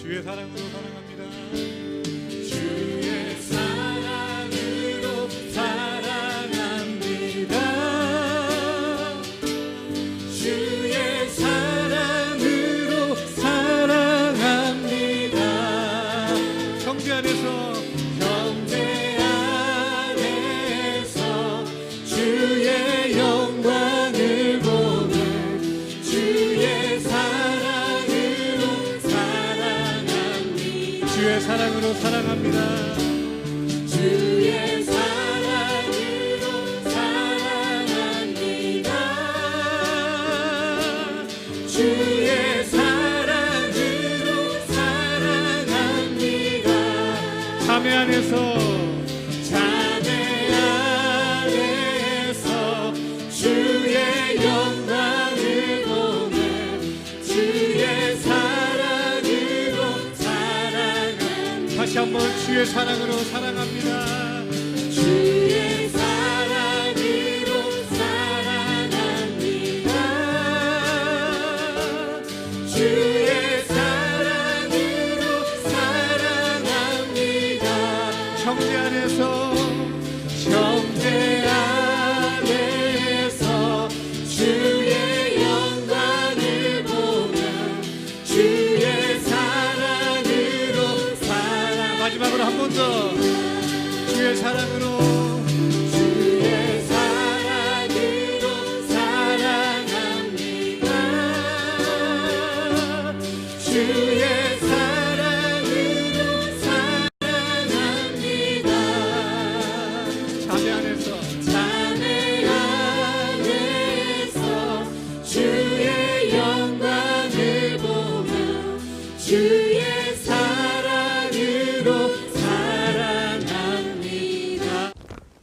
주의 사랑으로 사랑합니다. 주 사랑합니다.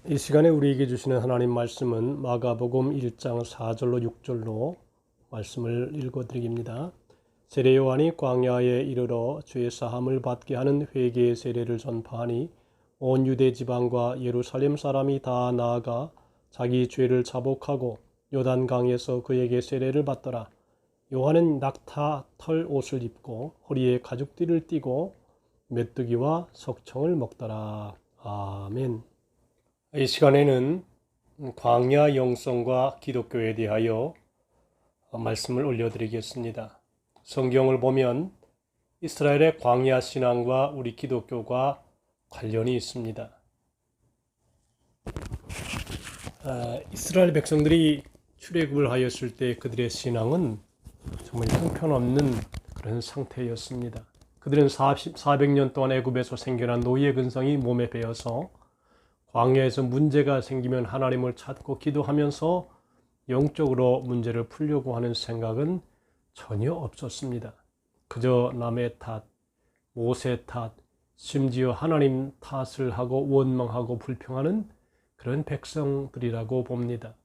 이 시간에 우리에게 주시는 하나님 말씀은 마가복음 1장 4절로 6절로 말씀을 읽어드립니다. 세례 요한이 광야에 이르러 주의 사함을 받게 하는 회개의 세례를 전파하니 온 유대 지방과 예루살렘 사람이 다 나아가 자기 죄를 자복하고 요단강에서 그에게 세례를 받더라. 요한은 낙타 털 옷을 입고 허리에 가죽띠를 띠고 메뚜기와 석청을 먹더라. 아멘. 이 시간에는 광야 영성과 기독교에 대하여 말씀을 올려드리겠습니다. 성경을 보면 이스라엘의 광야 신앙과 우리 기독교가 관련이 있습니다. 아, 이스라엘 백성들이 출애굽을 하였을 때 그들의 신앙은 정말 형편없는 그런 상태였습니다. 그들은 40, 400년 동안 애굽에서 생겨난 노예 근성이 몸에 배어서 광야에서 문제가 생기면 하나님을 찾고 기도하면서 영적으로 문제를 풀려고 하는 생각은 전혀 없었습니다. 그저 남의 탓, 모세 탓, 심지어 하나님 탓을 하고 원망하고 불평하는 그런 백성들이라고 봅니다.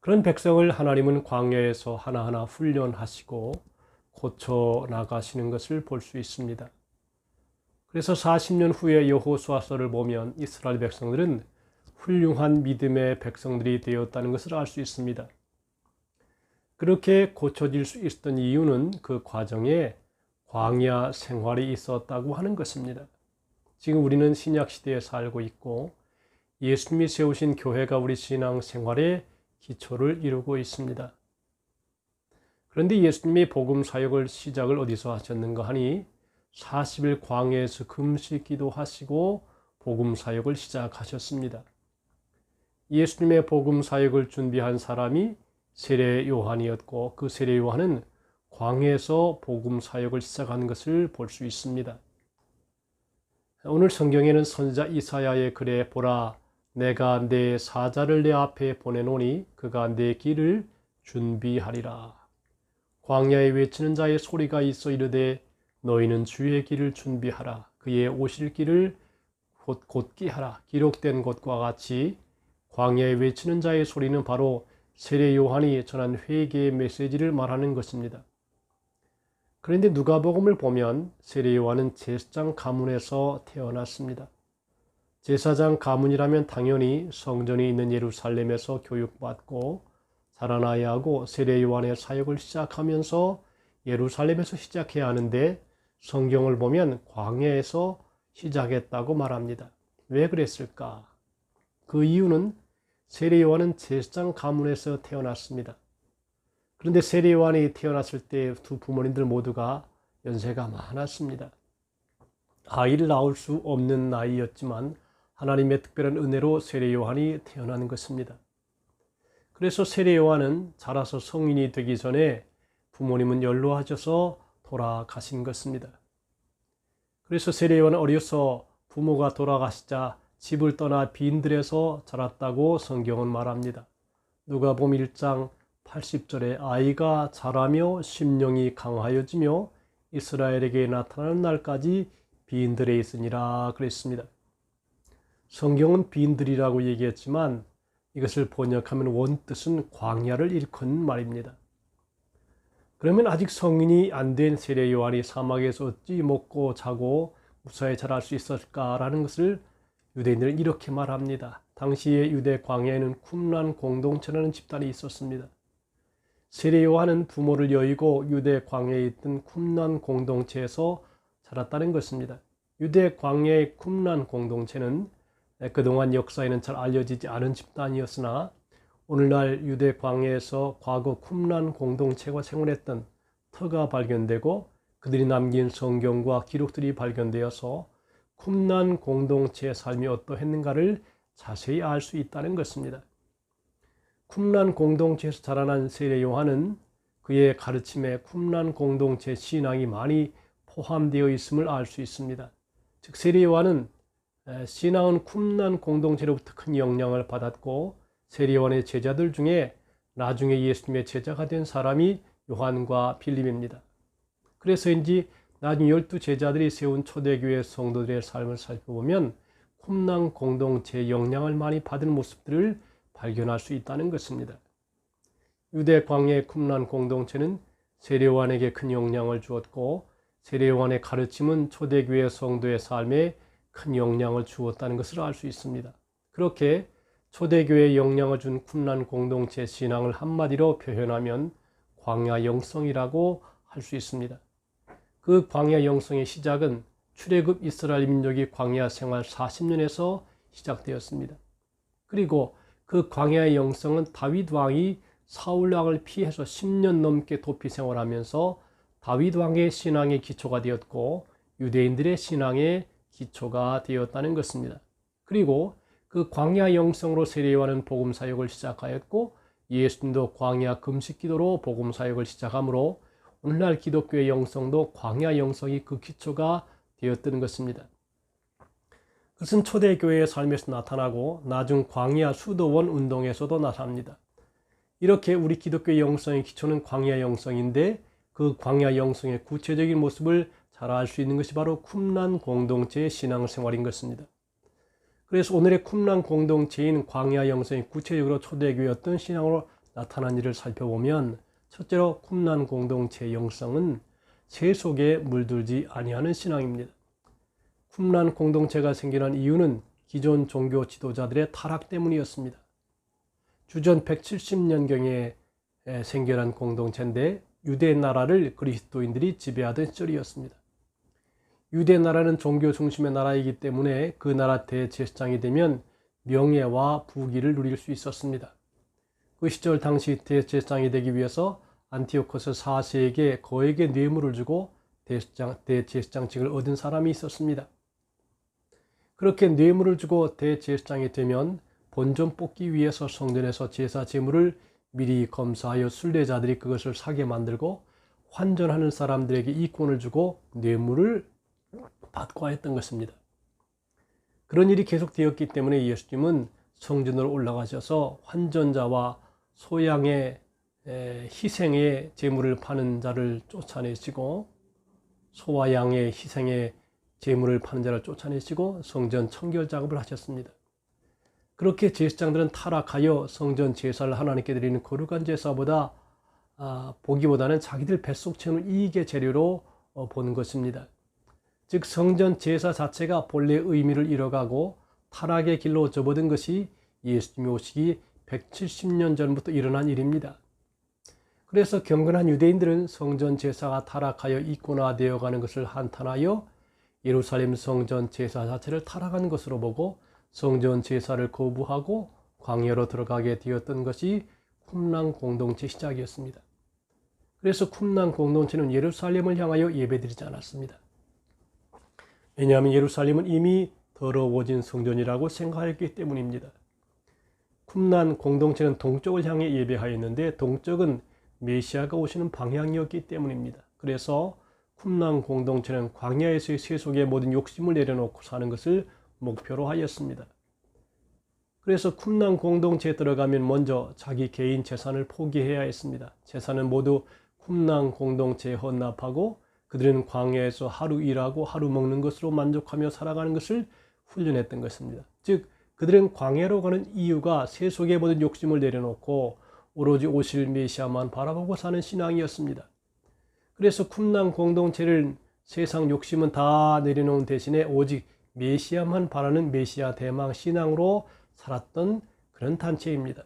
그런 백성을 하나님은 광야에서 하나하나 훈련하시고 고쳐 나가시는 것을 볼 수 있습니다. 그래서 40년 후에 여호수아서를 보면 이스라엘 백성들은 훌륭한 믿음의 백성들이 되었다는 것을 알 수 있습니다. 그렇게 고쳐질 수 있었던 이유는 그 과정에 광야 생활이 있었다고 하는 것입니다. 지금 우리는 신약 시대에 살고 있고 예수님이 세우신 교회가 우리 신앙 생활의 기초를 이루고 있습니다. 그런데 예수님이 복음 사역을 시작을 어디서 하셨는가 하니 40일 광야에서 금식 기도하시고 복음 사역을 시작하셨습니다. 예수님의 복음 사역을 준비한 사람이 세례 요한이었고 그 세례 요한은 광야에서 복음 사역을 시작한 것을 볼 수 있습니다. 오늘 성경에는 선지자 이사야의 글에 보라 내가 내 사자를 내 앞에 보내노니 그가 내 길을 준비하리라. 광야에 외치는 자의 소리가 있어 이르되 너희는 주의 길을 준비하라. 그의 오실 길을 곧 곧게 하라. 기록된 것과 같이 광야에 외치는 자의 소리는 바로 세례 요한이 전한 회개의 메시지를 말하는 것입니다. 그런데 누가복음을 보면 세례 요한은 제사장 가문에서 태어났습니다. 제사장 가문이라면 당연히 성전이 있는 예루살렘에서 교육받고 자라나야 하고 세례 요한의 사역을 시작하면서 예루살렘에서 시작해야 하는데 성경을 보면 광야에서 시작했다고 말합니다. 왜 그랬을까? 그 이유는 세례 요한은 제사장 가문에서 태어났습니다. 그런데 세례 요한이 태어났을 때 두 부모님들 모두가 연세가 많았습니다. 아이를 낳을 수 없는 나이였지만 하나님의 특별한 은혜로 세례 요한이 태어난 것입니다. 그래서 세례 요한은 자라서 성인이 되기 전에 부모님은 연로하셔서 돌아가신 것입니다. 그래서 세례 요한은 어려서 부모가 돌아가시자 집을 떠나 빈들에서 자랐다고 성경은 말합니다. 누가복음 1장 80절에 아이가 자라며 심령이 강하여지며 이스라엘에게 나타나는 날까지 빈들에 있으니라 그랬습니다. 성경은 빈들이라고 얘기했지만 이것을 번역하면 원뜻은 광야를 일컫는 말입니다. 그러면 아직 성인이 안 된 세례 요한이 사막에서 어찌 먹고 자고 무사히 자랄 수 있었을까라는 것을 유대인들은 이렇게 말합니다. 당시의 유대 광야에는 쿰란 공동체라는 집단이 있었습니다. 세례 요한은 부모를 여의고 유대 광야에 있던 쿰란 공동체에서 자랐다는 것입니다. 유대 광야의 쿰란 공동체는 그동안 역사에는 잘 알려지지 않은 집단이었으나 오늘날 유대 광야에서 과거 쿰란 공동체가 생활했던 터가 발견되고 그들이 남긴 성경과 기록들이 발견되어서 쿰란 공동체의 삶이 어떠했는가를 자세히 알 수 있다는 것입니다. 쿰란 공동체에서 자라난 세례 요한은 그의 가르침에 쿰란 공동체 신앙이 많이 포함되어 있음을 알 수 있습니다. 즉 세례 요한은 신앙은 쿰란 공동체로부터 큰 영향을 받았고 세례 요한의 제자들 중에 나중에 예수님의 제자가 된 사람이 요한과 빌립입니다. 그래서인지 나중 열두 제자들이 세운 초대교회 성도들의 삶을 살펴보면 쿰란 공동체의 영향을 많이 받은 모습들을 발견할 수 있다는 것입니다. 유대 광야의 쿰란 공동체는 세례요한에게 큰 영향을 주었고 세례요한의 가르침은 초대교회 성도의 삶에 큰 영향을 주었다는 것을 알 수 있습니다. 그렇게 초대교회에 영향을 준 쿰란 공동체 신앙을 한마디로 표현하면 광야 영성이라고 할 수 있습니다. 그 광야 영성의 시작은 출애굽 이스라엘 민족이 광야 생활 40년에서 시작되었습니다. 그리고 그 광야의 영성은 다윗 왕이 사울 왕을 피해서 10년 넘게 도피 생활하면서 다윗 왕의 신앙의 기초가 되었고 유대인들의 신앙의 기초가 되었다는 것입니다. 그리고 그 광야 영성으로 세례요한은 복음 사역을 시작하였고 예수님도 광야 금식 기도로 복음 사역을 시작하므로 오늘날 기독교의 영성도 광야 영성이 그 기초가 되었던 것입니다. 그것은 초대교회의 삶에서 나타나고 나중 광야 수도원 운동에서도 나타납니다. 이렇게 우리 기독교의 영성의 기초는 광야 영성인데 그 광야 영성의 구체적인 모습을 잘 알 수 있는 것이 바로 쿰란 공동체의 신앙생활인 것입니다. 그래서 오늘의 쿰란 공동체인 광야 영성이 구체적으로 초대교회 어떤 신앙으로 나타난 일을 살펴보면 첫째로 쿰란 공동체의 영성은 새 속에 물들지 아니하는 신앙입니다. 쿰란 공동체가 생겨난 이유는 기존 종교 지도자들의 타락 때문이었습니다. 주전 170년경에 생겨난 공동체인데 유대 나라를 그리스도인들이 지배하던 시절이었습니다. 유대 나라는 종교 중심의 나라이기 때문에 그 나라 대제사장이 되면 명예와 부귀를 누릴 수 있었습니다. 그 시절 당시 대제사장이 되기 위해서 안티오코스 4세에게 거액의 뇌물을 주고 대제사장, 대제사장직을 얻은 사람이 있었습니다. 그렇게 뇌물을 주고 대제사장이 되면 본전 뽑기 위해서 성전에서 제사 제물을 미리 검사하여 순례자들이 그것을 사게 만들고 환전하는 사람들에게 이권을 주고 뇌물을 받고 했던 것입니다. 그런 일이 계속되었기 때문에 예수님은 성전으로 올라가셔서 환전자와 소양의 희생의 제물을 파는 자를 쫓아내시고 소와 양의 희생의 제물을 파는 자를 쫓아내시고 성전 청결 작업을 하셨습니다. 그렇게 제사장들은 타락하여 성전 제사를 하나님께 드리는 거룩한 제사보다 아, 보기보다는 자기들 뱃속 채우는 이익의 재료로 어, 보는 것입니다. 즉 성전 제사 자체가 본래 의미를 잃어가고 타락의 길로 접어든 것이 예수님이 오시기 170년 전부터 일어난 일입니다. 그래서 경건한 유대인들은 성전 제사가 타락하여 이권화되어 가는 것을 한탄하여 예루살렘 성전 제사 자체를 타락한 것으로 보고 성전 제사를 거부하고 광야로 들어가게 되었던 것이 쿰랑 공동체 시작이었습니다. 그래서 쿰랑 공동체는 예루살렘을 향하여 예배드리지 않았습니다. 왜냐하면 예루살렘은 이미 더러워진 성전이라고 생각했기 때문입니다. 쿰란 공동체는 동쪽을 향해 예배하였는데 동쪽은 메시아가 오시는 방향이었기 때문입니다. 그래서 쿰란 공동체는 광야에서의 세속의 모든 욕심을 내려놓고 사는 것을 목표로 하였습니다. 그래서 쿰란 공동체에 들어가면 먼저 자기 개인 재산을 포기해야 했습니다. 재산은 모두 쿰란 공동체에 헌납하고 그들은 광야에서 하루 일하고 하루 먹는 것으로 만족하며 살아가는 것을 훈련했던 것입니다. 즉 그들은 광야로 가는 이유가 세속의 모든 욕심을 내려놓고 오로지 오실 메시아만 바라보고 사는 신앙이었습니다. 그래서 쿰란 공동체를 세상 욕심은 다 내려놓은 대신에 오직 메시아만 바라는 메시아 대망 신앙으로 살았던 그런 단체입니다.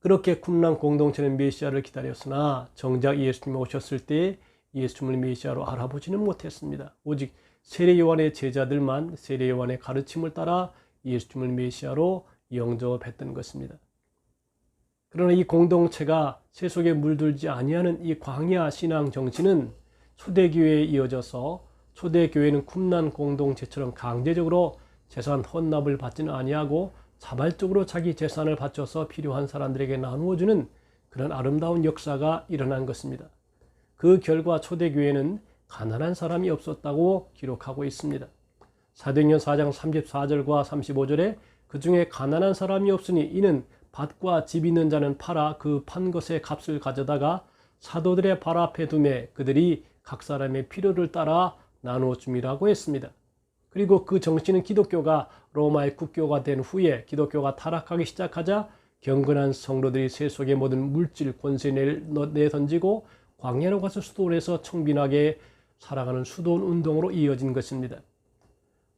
그렇게 쿰란 공동체는 메시아를 기다렸으나 정작 예수님이 오셨을 때 예수님을 메시아로 알아보지는 못했습니다. 오직 세례 요한의 제자들만 세례 요한의 가르침을 따라 예수님을 메시아로 영접했던 것입니다. 그러나 이 공동체가 세속에 물들지 아니하는 이 광야 신앙 정신은 초대교회에 이어져서 초대교회는 쿰난 공동체처럼 강제적으로 재산 헌납을 받지는 아니하고 자발적으로 자기 재산을 바쳐서 필요한 사람들에게 나누어주는 그런 아름다운 역사가 일어난 것입니다. 그 결과 초대교회는 가난한 사람이 없었다고 기록하고 있습니다. 사도행전 4장 34절과 35절에 그 중에 가난한 사람이 없으니 이는 밭과 집 있는 자는 팔아 그 판 것의 값을 가져다가 사도들의 발 앞에 두매 그들이 각 사람의 필요를 따라 나누어 줌이라고 했습니다. 그리고 그 정신은 기독교가 로마의 국교가 된 후에 기독교가 타락하기 시작하자 경건한 성도들이 세속의 모든 물질 권세를 내던지고 광야로 가서 수도원에서 청빈하게 살아가는 수도원 운동으로 이어진 것입니다.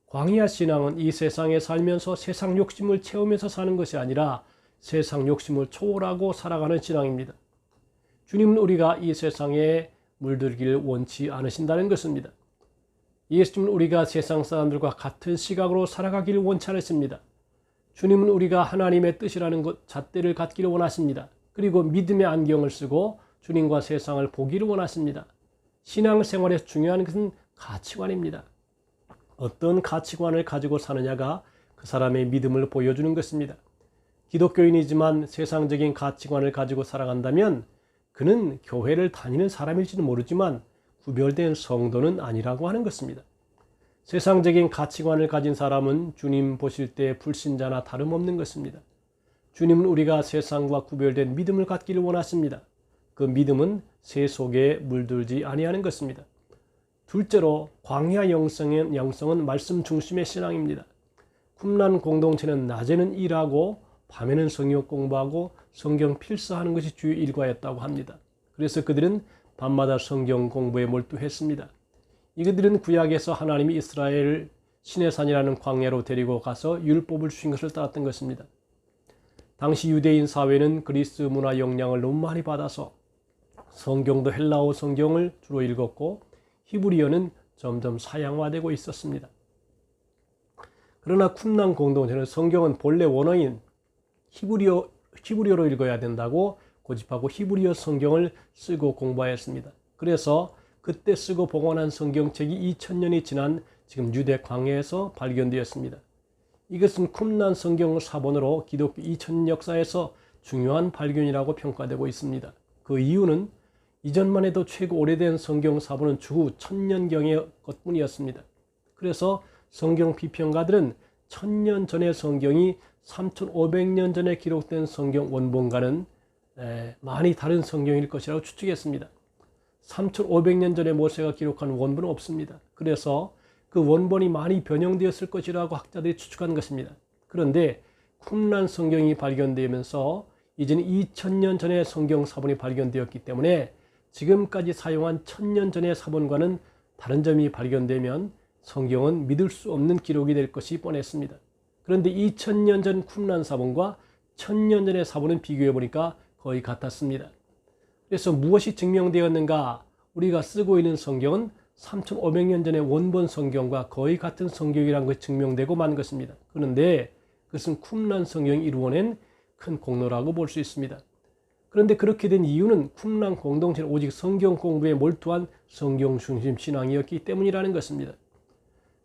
광야 신앙은 이 세상에 살면서 세상 욕심을 채우면서 사는 것이 아니라 세상 욕심을 초월하고 살아가는 신앙입니다. 주님은 우리가 이 세상에 물들기를 원치 않으신다는 것입니다. 예수님은 우리가 세상 사람들과 같은 시각으로 살아가기를 원치 않으십니다. 주님은 우리가 하나님의 뜻이라는 것 잣대를 갖기를 원하십니다. 그리고 믿음의 안경을 쓰고 주님과 세상을 보기를 원하십니다. 신앙생활에서 중요한 것은 가치관입니다. 어떤 가치관을 가지고 사느냐가 그 사람의 믿음을 보여주는 것입니다. 기독교인이지만 세상적인 가치관을 가지고 살아간다면 그는 교회를 다니는 사람일지는 모르지만 구별된 성도는 아니라고 하는 것입니다. 세상적인 가치관을 가진 사람은 주님 보실 때 불신자나 다름없는 것입니다. 주님은 우리가 세상과 구별된 믿음을 갖기를 원하십니다. 그 믿음은 세 속에 물들지 아니하는 것입니다. 둘째로 광야 영성은, 영성은 말씀 중심의 신앙입니다. 쿰란 공동체는 낮에는 일하고 밤에는 성경 공부하고 성경 필사하는 것이 주요 일과였다고 합니다. 그래서 그들은 밤마다 성경 공부에 몰두했습니다. 이들은 구약에서 하나님이 이스라엘 신의 산이라는 광야로 데리고 가서 율법을 주신 것을 따랐던 것입니다. 당시 유대인 사회는 그리스 문화 영향을 너무 많이 받아서 성경도 헬라어 성경을 주로 읽었고 히브리어는 점점 사양화되고 있었습니다. 그러나 쿰난 공동체는 성경은 본래 원어인 히브리어, 히브리어로 읽어야 된다고 고집하고 히브리어 성경을 쓰고 공부하였습니다. 그래서 그때 쓰고 복원한 성경책이 2000년이 지난 지금 유대 광야에서 발견되었습니다. 이것은 쿰난 성경 사본으로 기독교 2000년 역사에서 중요한 발견이라고 평가되고 있습니다. 그 이유는 이전만 해도 최고 오래된 성경 사본은 주후 천년경의 것뿐이었습니다. 그래서 성경 비평가들은 천년 전의 성경이 3500년 전에 기록된 성경 원본과는 많이 다른 성경일 것이라고 추측했습니다. 3500년 전에 모세가 기록한 원본은 없습니다. 그래서 그 원본이 많이 변형되었을 것이라고 학자들이 추측한 것입니다. 그런데 쿰란 성경이 발견되면서 이제는 2000년 전에 성경 사본이 발견되었기 때문에 지금까지 사용한 천년 전의 사본과는 다른 점이 발견되면 성경은 믿을 수 없는 기록이 될 것이 뻔했습니다. 그런데 2000년 전 쿰란 사본과 천년 전의 사본은 비교해 보니까 거의 같았습니다. 그래서 무엇이 증명되었는가? 우리가 쓰고 있는 성경은 3,500년 전의 원본 성경과 거의 같은 성경이라는 것이 증명되고 만 것입니다. 그런데 그것은 쿰란 성경이 이루어낸 큰 공로라고 볼 수 있습니다. 그런데 그렇게 된 이유는 쿰란 공동체는 오직 성경 공부에 몰두한 성경 중심 신앙이었기 때문이라는 것입니다.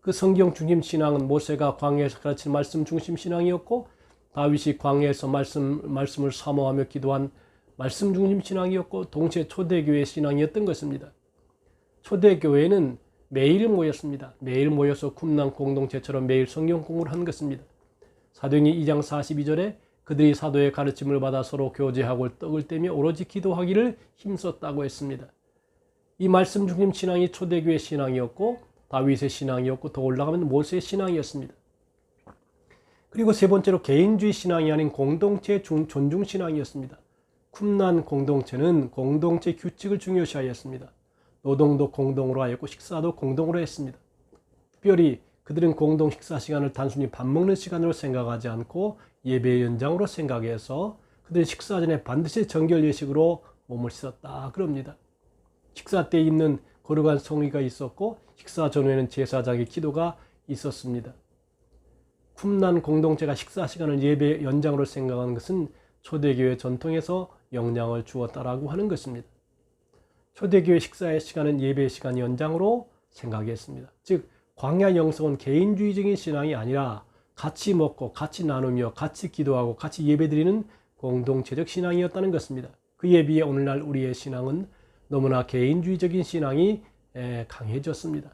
그 성경 중심 신앙은 모세가 광야에서 가르친 말씀 중심 신앙이었고 다윗이 광야에서 말씀 말씀을 사모하며 기도한 말씀 중심 신앙이었고 동시에 초대교회 신앙이었던 것입니다. 초대교회는 매일 모였습니다. 매일 모여서 쿰난 공동체처럼 매일 성경 공부를 한 것입니다. 사도행전 2장 42절에 그들이 사도의 가르침을 받아 서로 교제하고 떡을 떼며 오로지 기도하기를 힘썼다고 했습니다. 이 말씀 중심 신앙이 초대교회 신앙이었고 다윗의 신앙이었고 더 올라가면 모세의 신앙이었습니다. 그리고 세 번째로 개인주의 신앙이 아닌 공동체 존중 신앙이었습니다. 쿰난 공동체는 공동체 규칙을 중요시하였습니다. 노동도 공동으로 하였고 식사도 공동으로 했습니다. 특별히 그들은 공동 식사 시간을 단순히 밥 먹는 시간으로 생각하지 않고 예배 연장으로 생각해서 그들은 식사 전에 반드시 정결 예식으로 몸을 씻었다 그럽니다. 식사 때 입는 거룩한 성의가 있었고 식사 전에는 제사장의 기도가 있었습니다. 쿰난 공동체가 식사 시간을 예배 연장으로 생각하는 것은 초대교회 전통에서 영향을 주었다라고 하는 것입니다. 초대교회 식사의 시간은 예배 시간 연장으로 생각했습니다. 즉 광야 영성은 개인주의적인 신앙이 아니라 같이 먹고 같이 나누며 같이 기도하고 같이 예배드리는 공동체적 신앙이었다는 것입니다. 그에 비해 오늘날 우리의 신앙은 너무나 개인주의적인 신앙이 강해졌습니다.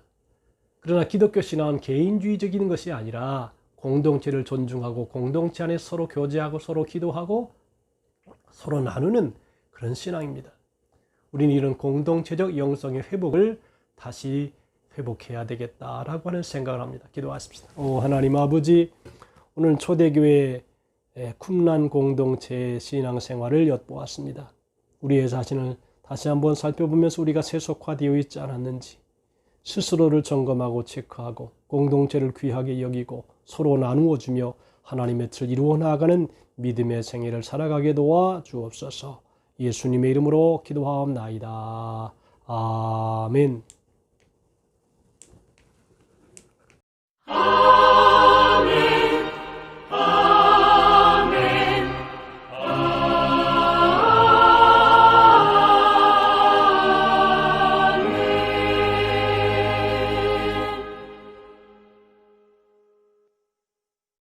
그러나 기독교 신앙은 개인주의적인 것이 아니라 공동체를 존중하고 공동체 안에 서로 교제하고 서로 기도하고 서로 나누는 그런 신앙입니다. 우리는 이런 공동체적 영성의 회복을 다시 회복해야 되겠다라고 하는 생각을 합니다. 기도하십시다. 오 하나님 아버지 오늘 초대교회 쿰란 공동체 신앙생활을 엿보았습니다. 우리의 자신을 다시 한번 살펴보면서 우리가 세속화되어 있지 않았는지 스스로를 점검하고 체크하고 공동체를 귀하게 여기고 서로 나누어 주며 하나님의 뜻을 이루어 나가는 믿음의 생애를 살아가게 도와 주옵소서. 예수님의 이름으로 기도하옵나이다. 아멘.